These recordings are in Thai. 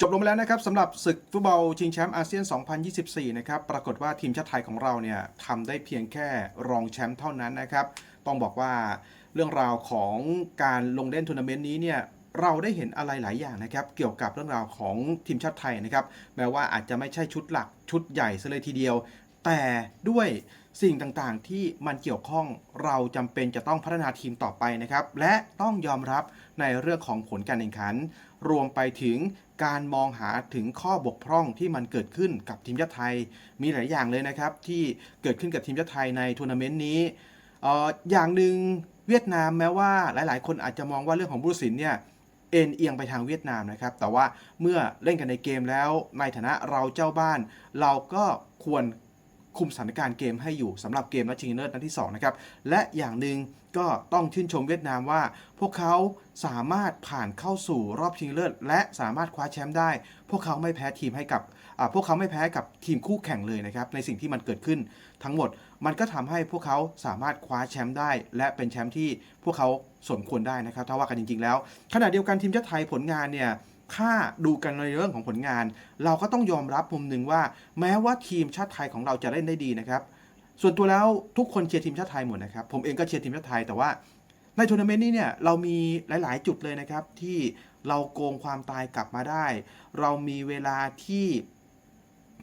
จบลงไปแล้วนะครับสำหรับศึกฟุตบอลชิงแชมป์อาเซียน 2024 นะครับ ปรากฏว่าทีมชาติไทยของเราเนี่ยทำได้เพียงแค่รองแชมป์เท่านั้นนะครับ ต้องบอกว่าเรื่องราวของการลงเล่นทัวร์นาเมนต์นี้เนี่ยเราได้เห็นอะไรหลายอย่างนะครับ เกี่ยวกับเรื่องราวของทีมชาติไทยนะครับ แม้ว่าอาจจะไม่ใช่ชุดหลักชุดใหญ่ซะเลยทีเดียว แต่ด้วยสิ่งต่างๆที่มันเกี่ยวข้องเราจำเป็นจะต้องพัฒนาทีมต่อไปนะครับ และต้องยอมรับในเรื่องของผลการแข่งขัน รวมไปถึง การมองหาถึงข้อบกพร่องที่มันเกิดขึ้นกับทีมชาติไทย มีหลายอย่างเลยนะครับ ที่เกิดขึ้นกับทีมชาติไทยในทัวร์นาเมนต์นี้อออย่างหนึ่งเวียดนามแม้ว่าหลาย ๆ คนอาจจะมองว่าเรื่องของบุรุษินเนี่ยเอ็นเอียงไปทางเวียดนามนะครับ แต่ว่าเมื่อเล่นกันในเกมแล้วในฐานะเราเจ้าบ้าน เราก็ควร คุมสถานการณ์เกมให้อยู่สำหรับเกมนัดชิงเลิศนัดที่2นะครับและอย่างหนึ่งก็ต้องชื่นชมเวียดนามว่า พวกเขาสามารถผ่านเข้าสู่รอบชิงเลิศและสามารถคว้าแชมป์ได้ พวกเขาไม่แพ้ทีมให้กับพวกเขาไม่แพ้กับทีมคู่แข่งเลยนะครับในสิ่งที่มันเกิดขึ้นทั้งหมดมันก็ทำให้พวกเขาสามารถคว้าแชมป์ได้ และเป็นแชมป์ที่พวกเขาสมควรได้นะครับถ้าว่ากันจริง ๆ แล้ว ขณะเดียวกันทีมชาติไทยผลงานเนี่ย ถ้าดูกันในเรื่องของผลงาน เราก็ต้องยอมรับมุมหนึ่งว่า แม้ว่าทีมชาติไทยของเราจะเล่นได้ดีนะครับ ส่วนตัวแล้วทุกคนเชียร์ทีมชาติไทยหมดนะครับ ผมเองก็เชียร์ทีมชาติไทยแต่ว่าในทัวร์นาเมนต์นี้เนี่ยเรามีหลาย ๆ จุดเลยนะครับ ที่เราโกงความตายกลับมาได้ เรามีเวลาที่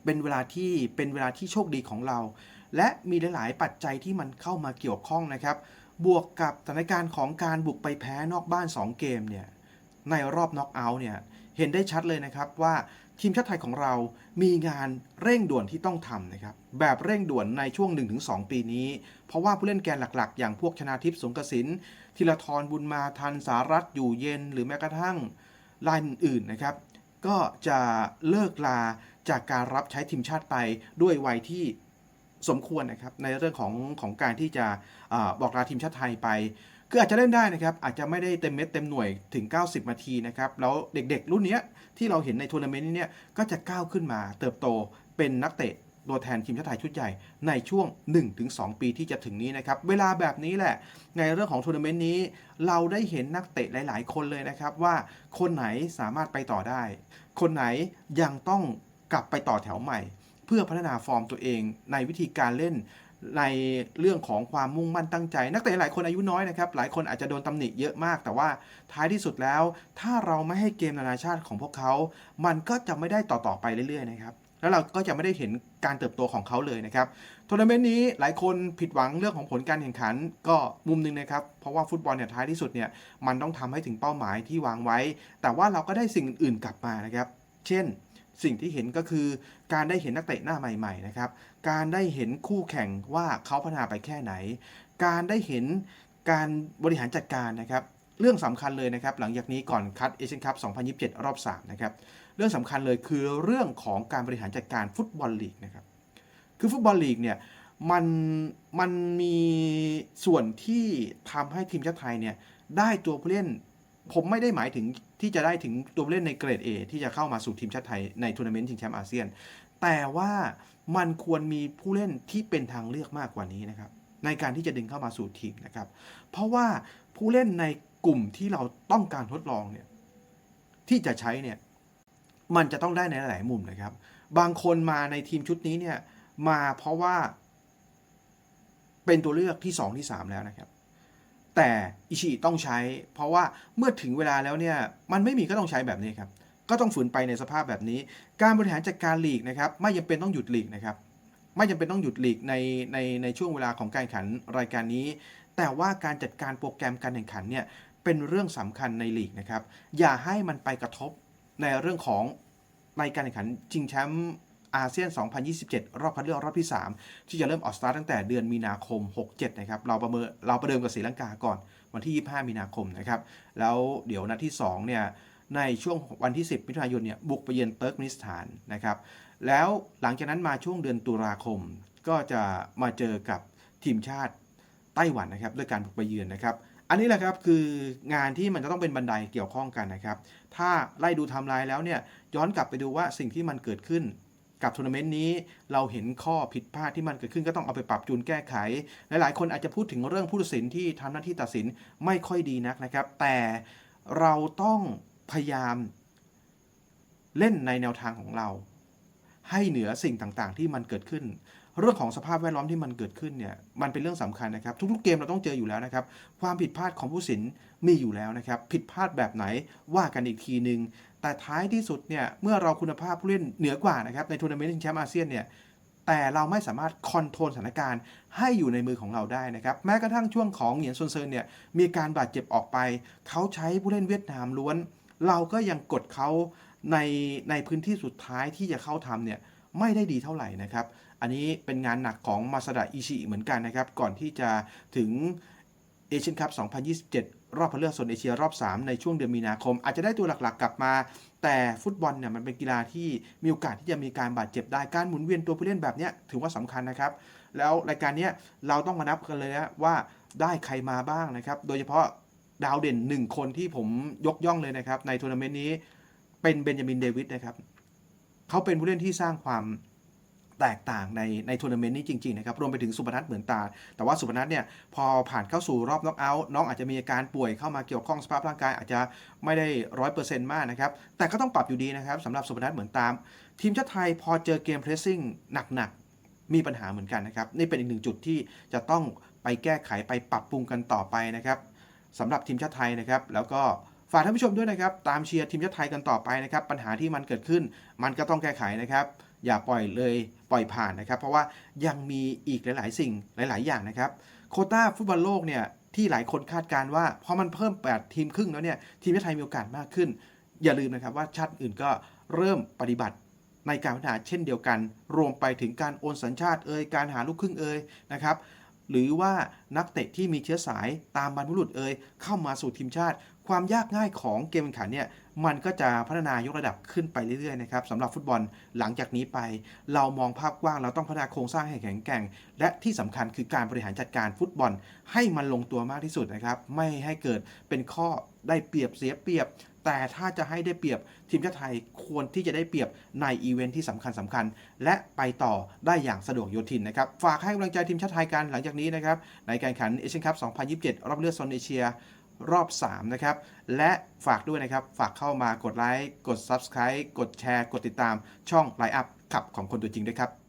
เป็นเวลาที่เป็นเวลาที่โชคดีของเรา และมีหลาย ๆ ปัจจัยที่มันเข้ามาเกี่ยวข้องนะครับ บวกกับสถานการณ์ของการบุกไปแพ้นอกบ้าน 2 เกมเนี่ย ในรอบน็อกเอาท์เนี่ยเห็นได้ชัดเลยนะครับว่าทีมชาติไทยของเรามีงานเร่งด่วนที่ต้องทำนะครับ แบบเร่งด่วนในช่วง 1-2 ปีนี้ เพราะว่าผู้เล่นแกนหลักๆ อย่างพวกชนาทิพย์สงกสินธีรทรบุญมาทันสารัตอยู่เย็น หรือแม้กระทั่งรายอื่นๆนะครับ ก็จะเลิกลาจากการรับใช้ทีมชาติไปด้วยวัยที่สมควรนะครับในเรื่องของของการที่จะอบอกลาทีมชาติไทยไป คืออาจจะเล่นได้นะครับ อาจจะไม่ได้เต็มเม็ดเต็มหน่วยถึง 90 นาทีนะครับ แล้วเด็กๆ รุ่นเนี้ยที่เราเห็นในทัวร์นาเมนต์นี้เนี่ยก็จะก้าวขึ้นมาเติบโตเป็นนักเตะตัวแทนทีมชาติไทยชุดใหญ่ในช่วง 1-2 ปีที่จะถึงนี้นะครับ เวลาแบบนี้แหละ ในเรื่องของทัวร์นาเมนต์นี้ เราได้เห็นนักเตะหลาย ๆ คนเลยนะครับว่าคนไหนสามารถไปต่อได้ คนไหนยังต้องกลับไปต่อแถวใหม่ เพื่อพัฒนาฟอร์มตัวเองในวิธีการเล่น ในเรื่องของความมุ่งมั่นตั้งใจ นักเตะหลายคนอายุน้อยนะครับ หลายคนอาจจะโดนตำหนิเยอะมาก แต่ว่าท้ายที่สุดแล้ว ถ้าเราไม่ให้เกมนานาชาติของพวกเขา มันก็จะไม่ได้ต่อๆไปเรื่อยๆนะครับแล้วเราก็จะไม่ได้เห็นการเติบโตของเขาเลยนะครับทัวร์นาเมนต์นี้หลายคนผิดหวังเรื่องของผลการแข่งขันก็มุมหนึงนะครับ เพราะว่าฟุตบอลเนี่ยท้ายที่สุดเนี่ยมันต้องทำให้ถึงเป้าหมายที่วางไว้ แต่ว่าเราก็ได้สิ่งอื่นๆกลับมานะครับ เช่น สิ่งที่เห็นก็คือการได้เห็นนักเตะหน้าใหม่ๆนะครับ การได้เห็นคู่แข่งว่าเขาพัฒนาไปแค่ไหน การได้เห็นการบริหารจัดการนะครับ เรื่องสำคัญเลยนะครับ หลังจากนี้ก่อนคัดเอเชียนคัพ 2027 รอบ 3 นะครับ เรื่องสำคัญเลยคือเรื่องของการบริหารจัดการฟุตบอลลีกนะครับ คือฟุตบอลลีกเนี่ยมันมันมีส่วนที่ทำให้ทีมชาติไทยเนี่ยได้ตัวผู้เล่น ผมไม่ได้หมายถึง ที่จะได้ถึงตัวเล่นในเกรด A ที่จะเข้ามาสู่ทีมชาติไทยในทัวร์นาเมนต์ชิงแชมป์อาเซียน แต่ว่ามันควรมีผู้เล่นที่เป็นทางเลือกมากกว่านี้นะครับ ในการที่จะดึงเข้ามาสู่ทีมนะครับ เพราะว่าผู้เล่นในกลุ่มที่เราต้องการทดลองเนี่ยที่จะใช้เนี่ยมันจะต้องได้ในหลายมุมนะครับ บางคนมาในทีมชุดนี้เนี่ยมาเพราะว่าเป็นตัวเลือกที่ 2 ที่ 3 แล้วนะครับ แต่อิชิต้องใช้ เพราะว่าเมื่อถึงเวลาแล้วเนี่ยมันไม่มีก็ต้องใช้แบบนี้ครับก็ต้องฝืนไปในสภาพแบบนี้ การบริหารจัดการลีกนะครับไม่จำเป็นต้องหยุดลีกนะครับไม่จำเป็นต้องหยุดลีกในในในช่วงเวลาของการแข่งขันรายการนี้ แต่ว่าการจัดการโปรแกรมการแข่งขันเนี่ยเป็นเรื่องสำคัญในลีกนะครับอย่าให้มันไปกระทบในเรื่องของในการแข่งขันชิงแชมป์ อาเซียน 2027 รอบคัดเลือกรอบที่ 3 ที่จะเริ่มออกสตาร์ทตั้งแต่เดือนมีนาคม 67 นะครับ เราประเมินเราประเดิมกับศรีลังกาก่อนวันที่ 25 มีนาคมนะครับ แล้วเดี๋ยวนัดที่ 2 เนี่ย ในช่วงวันที่ 10 มิถุนายนเนี่ยบุกไปเยือนเติร์กมินิสถานนะครับ แล้วหลังจากนั้นมาช่วงเดือนตุลาคม ก็จะมาเจอกับทีมชาติไต้หวันนะครับด้วยการบุกไปเยือนนะครับอันนี้แหละครับคืองานที่มันจะต้องเป็นบันไดเกี่ยวข้องกันนะครับ ถ้าไล่ดูไทม์ไลน์แล้วเนี่ยย้อนกลับไปดูว่าสิ่งที่มันเกิดขึ้น กับทัวร์นาเมนต์นี้ เราเห็นข้อผิดพลาดที่มันเกิดขึ้นก็ต้องเอาไปปรับจูนแก้ไข หลาย ๆ คนอาจจะพูดถึงเรื่องผู้ตัดสินที่ทำหน้าที่ตัดสินไม่ค่อยดีนักนะครับ แต่เราต้องพยายามเล่นในแนวทางของเรา ให้เหนือสิ่งต่าง ๆ ที่มันเกิดขึ้น เรื่องของสภาพแวดล้อมที่มันเกิดขึ้นเนี่ยมันเป็นเรื่องสำคัญนะครับ ทุก ๆ เกมเราต้องเจออยู่แล้วนะครับ ความผิดพลาดของผู้สินมีอยู่แล้วนะครับ ผิดพลาดแบบไหนว่ากันอีกทีหนึ่ง แต่ท้ายที่สุดเนี่ยเมื่อเราคุณภาพผู้เล่นเหนือกว่านะครับในทัวร์นาเมนต์ชิงแชมป์อาเซียนเนี่ยแต่เราไม่สามารถคอนโทรลสถานการณ์ให้อยู่ในมือของเราได้นะครับ แม้กระทั่งช่วงของเหงียนซนเซินเนี่ยมีการบาดเจ็บออกไป เขาใช้ผู้เล่นเวียดนามล้วน เราก็ยังกดเขาในในพื้นที่สุดท้ายที่จะเข้าทำเนี่ยไม่ได้ดีเท่าไหร่นะครับ อันนี้เป็นงานหนักของมาซาดะอิชิเหมือนกันนะครับ ก่อนที่จะถึงเอเชียนคัพ2027 รอบคัดเลือกโซนเอเชียรอบ 3 ในช่วงเดือนมีนาคม อาจจะได้ตัวหลักๆ กลับมา แต่ฟุตบอลเนี่ยมันเป็นกีฬาที่มีโอกาสที่จะมีการบาดเจ็บได้การหมุนเวียนตัวผู้เล่นแบบนี้ถือว่าสำคัญนะครับ แล้วรายการนี้เราต้องมานับกันเลยนะว่าได้ใครมาบ้างนะครับ โดยเฉพาะดาวเด่นหนึ่งคนที่ผมยกย่องเลยนะครับ ในทัวร์นาเมนต์นี้เป็นเบนจามินเดวิดนะครับเขาเป็นผู้เล่นที่สร้างความ แตกต่างในในทัวร์นาเมนต์นี้จริงๆนะครับรวมไปถึงสุพนัทเหมือนตา แต่ว่าสุพนัทเนี่ยพอผ่านเข้าสู่รอบน็อกเอาท์น้องอาจจะมีอาการป่วยเข้ามาเกี่ยวข้องสภาพร่างกายอาจจะไม่ได้ร้อยเปอร์เซ็นต์มากนะครับแต่ก็ต้องปรับอยู่ดีนะครับสำหรับสุพนัทเหมือนตาม ทีมชาติไทยพอเจอเกมเพรสซิ่งหนักๆมีปัญหาเหมือนกันนะครับนี่เป็นอีกหนึ่งจุดที่จะต้องไปแก้ไขไปปรับปรุงกันต่อไปนะครับสำหรับทีมชาติไทยนะครับแล้วก็ฝากท่านผู้ชมด้วยนะครับ ตามเชียร์ทีมชาติไทยกันต่อไปนะครับ ปัญหาที่มันเกิดขึ้น มันก็ต้องแก้ไขนะครับ อย่าปล่อยเลยปล่อยผ่านนะครับ เพราะว่ายังมีอีกหลาย ๆ สิ่งหลาย ๆ อย่างนะครับ โคต้าฟุตบอลโลกเนี่ยที่หลายคนคาดการว่าพอมันเพิ่ม 8 ทีมครึ่งแล้วเนี่ยทีมชาติไทยมีโอกาสมากขึ้น อย่าลืมนะครับว่าชาติอื่นก็เริ่มปฏิบัติในการพัฒนาเช่นเดียวกัน รวมไปถึงการโอนสัญชาติเอ่ยการหาลูกครึ่งเอ่ยนะครับ หรือว่านักเตะที่มีเชื้อสายตามบรรพบุรุษเอ่ยเข้ามาสู่ทีมชาติ ความยากง่ายของเกมแข่งขันเนี่ยมันก็จะพัฒนายกระดับขึ้นไปเรื่อยๆนะครับสำหรับฟุตบอลหลังจากนี้ไป เรามองภาพกว้างเราต้องพัฒนาโครงสร้างให้แข็งแกร่ง และที่สำคัญคือการบริหารจัดการฟุตบอลให้มันลงตัวมากที่สุดนะครับไม่ให้เกิดเป็นข้อได้เปรียบเสียเปรียบ แต่ถ้าจะให้ได้เปรียบทีมชาติไทยควรที่จะได้เปรียบในอีเวนท์ที่สำคัญสคัญๆและไปต่อได้อย่างสะดวกโยทินนะครับ ฝากให้กำลังใจทีมชาติไทยกันหลังจากนี้นะครับ ในการแข่งขันเอเชียนคัพ 2027 รอบเลือกโซนเอเชียรอบ 3 นะครับ และฝากด้วยนะครับ ฝากเข้ามากดไลค์ กด Subscribe กดแชร์ กดติดตามช่องไล n ์อัพขับของคนตัวจริงด้วยครับ